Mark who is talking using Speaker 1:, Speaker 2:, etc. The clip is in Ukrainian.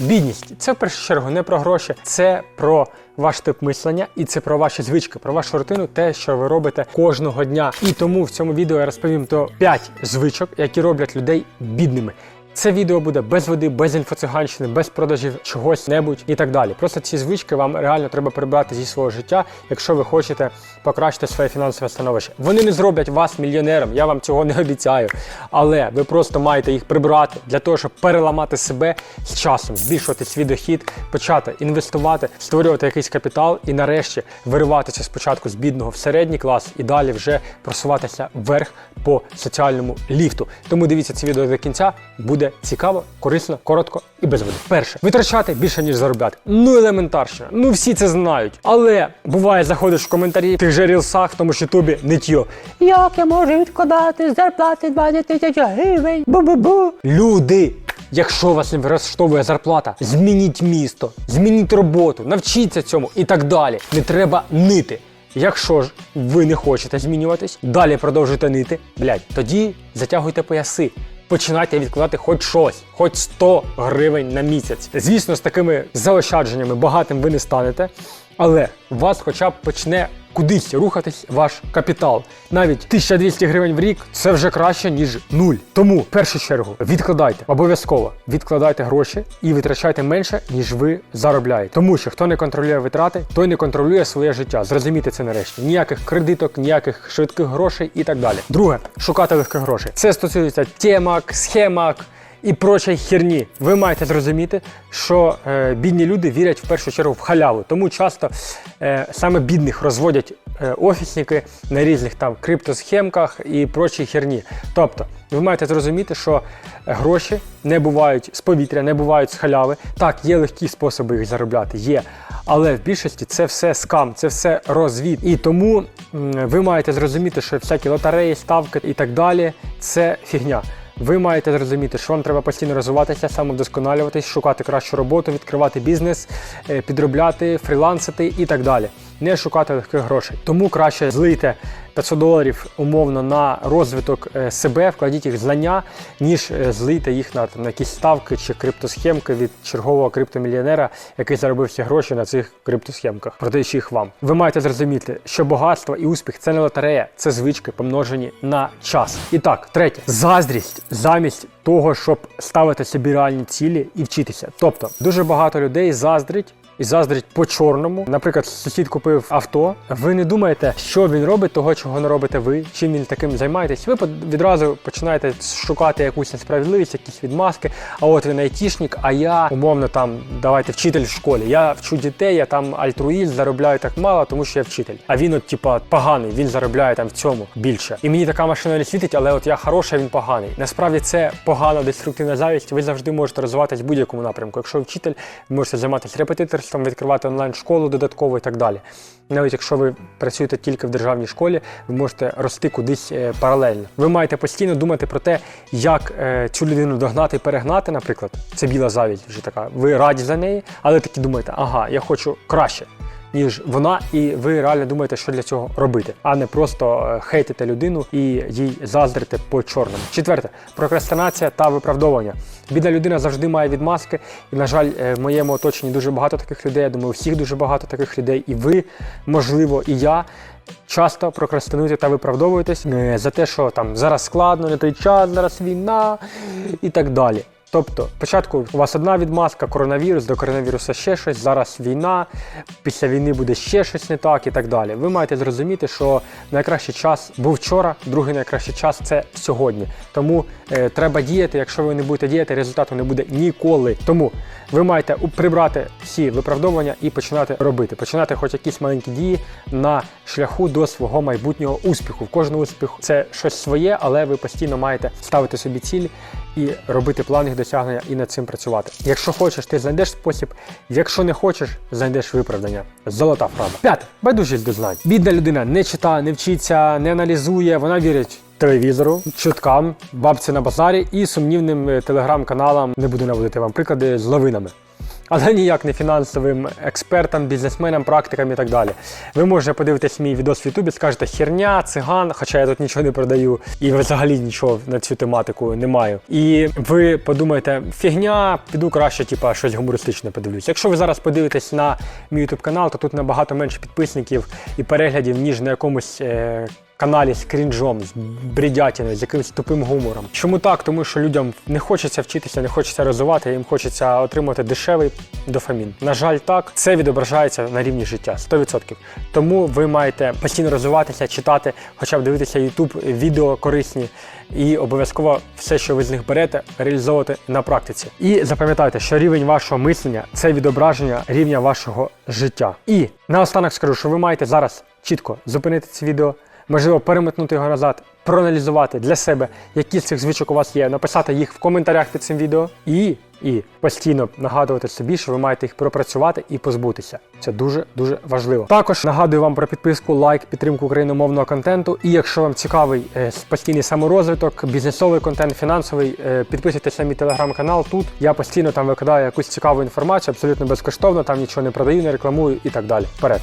Speaker 1: Бідність це в першу чергу не про гроші, це про ваш тип мислення і це про ваші звички, про вашу рутину, те, що ви робите кожного дня. І тому в цьому відео я розповім про 5 звичок, які роблять людей бідними. Це відео буде без води, без інфоциганщини, без продажів чогось небудь і так далі. Просто ці звички вам реально треба прибрати зі свого життя, якщо ви хочете покращити своє фінансове становище. Вони не зроблять вас мільйонером, я вам цього не обіцяю. Але ви просто маєте їх прибрати для того, щоб переламати себе з часом, збільшувати свій дохід, почати інвестувати, створювати якийсь капітал і нарешті вириватися спочатку з бідного в середній клас і далі вже просуватися вверх по соціальному ліфту. Тому дивіться це відео до кінця. Буде цікаво, корисно, коротко і без води. Перше, витрачати більше ніж заробляти. Ну елементарщина. Ну всі це знають. Але буває, заходиш в коментарі в тих же рілсах, тому ж ютубі нитьо. Як я можу відкладати зарплати 20 тисяч гривень? Бу-бу-бу. Люди. Якщо вас не влаштовує зарплата, змініть місто, змініть роботу, навчіться цьому і так далі. Не треба нити. Якщо ж ви не хочете змінюватись, далі продовжуйте нити, блядь, тоді затягуйте пояси. Починайте відкладати хоч щось, хоч 100 гривень на місяць. Звісно, з такими заощадженнями багатим ви не станете, але у вас хоча б почне кудись рухатись ваш капітал. Навіть 1200 гривень в рік це вже краще, ніж нуль. Тому в першу чергу відкладайте обов'язково відкладайте гроші і витрачайте менше, ніж ви заробляєте. Тому що хто не контролює витрати, той не контролює своє життя. Зрозумійте це нарешті. Ніяких кредиток, ніяких швидких грошей і так далі. Друге, шукати легких грошей. Це стосується темак, схемак і прочої херні. Ви маєте зрозуміти, що е, бідні люди вірять в першу чергу в халяву. Тому часто е, саме бідних розводять е, офісники на різних там криптосхемках і прочій херні. Тобто, ви маєте зрозуміти, що гроші не бувають з повітря, не бувають з халяви. Так, є легкі способи їх заробляти, є. Але в більшості це все скам, це все розвід. І тому ви маєте зрозуміти, що всякі лотереї, ставки і так далі це фігня. Ви маєте зрозуміти, що вам треба постійно розвиватися, самовдосконалюватись, шукати кращу роботу, відкривати бізнес, е, підробляти, фрілансити і так далі. Не шукати легких грошей. Тому краще злийте 500 доларів умовно на розвиток е, себе, вкладіть їх знання, ніж е, злийте їх на, там, на якісь ставки чи криптосхемки від чергового криптомільйонера, який заробив всі гроші на цих криптосхемках, продаючи їх вам. Ви маєте зрозуміти, що багатство і успіх це не лотерея, це звички помножені на час. І так, третє, заздрість замість того, щоб ставити собі реальні цілі і вчитися. Тобто дуже багато людей заздрить. І заздрить по чорному. Наприклад, сусід купив авто. Ви не думаєте, що він робить, того, чого не робите ви, чим він таким займаєтесь. Ви відразу починаєте шукати якусь несправедливість, якісь відмазки. А от він айтішник, а я умовно там давайте вчитель в школі. Я вчу дітей, я там альтруїст, заробляю так мало, тому що я вчитель. А він, от, типа, поганий, він заробляє там в цьому більше. І мені така машина не світить, але от я хороша, він поганий. Насправді це погана деструктивна завість. Ви завжди можете розвиватись в будь-якому напрямку. Якщо вчитель, ви можете займатися репетиторством, відкривати онлайн-школу додатково і так далі. Навіть якщо ви працюєте тільки в державній школі, ви можете рости кудись е, паралельно. Ви маєте постійно думати про те, як е, цю людину догнати і перегнати, наприклад. Це біла завість вже така. Ви раді за неї, але такі думаєте, ага, я хочу краще. Ніж вона, і ви реально думаєте, що для цього робити, а не просто е, хейтите людину і їй заздрите по чорному. Четверте прокрастинація та виправдовування. Бідна людина завжди має відмазки, і, на жаль, е, в моєму оточенні дуже багато таких людей. Я думаю, всіх дуже багато таких людей, і ви, можливо, і я. Часто прокрастинуєте та виправдовуєтесь е, за те, що там зараз складно, не той час, зараз війна і так далі. Тобто, спочатку у вас одна відмазка, коронавірус, до коронавіруса ще щось, зараз війна, після війни буде ще щось не так і так далі. Ви маєте зрозуміти, що найкращий час був вчора, другий найкращий час це сьогодні. Тому е, треба діяти. Якщо ви не будете діяти, результату не буде ніколи. Тому ви маєте прибрати всі виправдовування і починати робити. Починати хоч якісь маленькі дії на шляху до свого майбутнього успіху. В кожного успіху це щось своє, але ви постійно маєте ставити собі цілі і робити план їх досягнення і над цим працювати. Якщо хочеш, ти знайдеш спосіб. Якщо не хочеш, знайдеш виправдання. Золота фраза. П'яте. Байдужість до знань. Бідна людина не читає, не вчиться, не аналізує, вона вірить. Телевізору, чуткам, бабці на базарі і сумнівним е, телеграм-каналам не буду наводити вам приклади з лавинами. Але ніяк не фінансовим експертам, бізнесменам, практикам і так далі. Ви можете подивитись мій відос в Ютубі, скажете херня, циган, хоча я тут нічого не продаю і взагалі нічого на цю тематику не маю. І ви подумаєте, фігня, піду краще, типа щось гумористичне подивлюсь. Якщо ви зараз подивитесь на мій ютуб канал, то тут набагато менше підписників і переглядів, ніж на якомусь. Е- Каналі з крінжом, з бредятіною, з якимось тупим гумором. Чому так? Тому що людям не хочеться вчитися, не хочеться розвивати, їм хочеться отримати дешевий дофамін. На жаль, так це відображається на рівні життя 100%. Тому ви маєте постійно розвиватися, читати, хоча б дивитися YouTube, відео корисні, і обов'язково все, що ви з них берете, реалізовувати на практиці. І запам'ятайте, що рівень вашого мислення це відображення рівня вашого життя. І наостанок скажу, що ви маєте зараз чітко зупинити це відео можливо, переметнути його назад, проаналізувати для себе, які з цих звичок у вас є, написати їх в коментарях під цим відео і, і постійно нагадувати собі, що ви маєте їх пропрацювати і позбутися. Це дуже дуже важливо. Також нагадую вам про підписку, лайк, підтримку україномовного контенту. І якщо вам цікавий е, постійний саморозвиток, бізнесовий контент, фінансовий, е, підписуйтесь на мій телеграм-канал. Тут я постійно там викладаю якусь цікаву інформацію, абсолютно безкоштовно, там нічого не продаю, не рекламую і так далі. Вперед!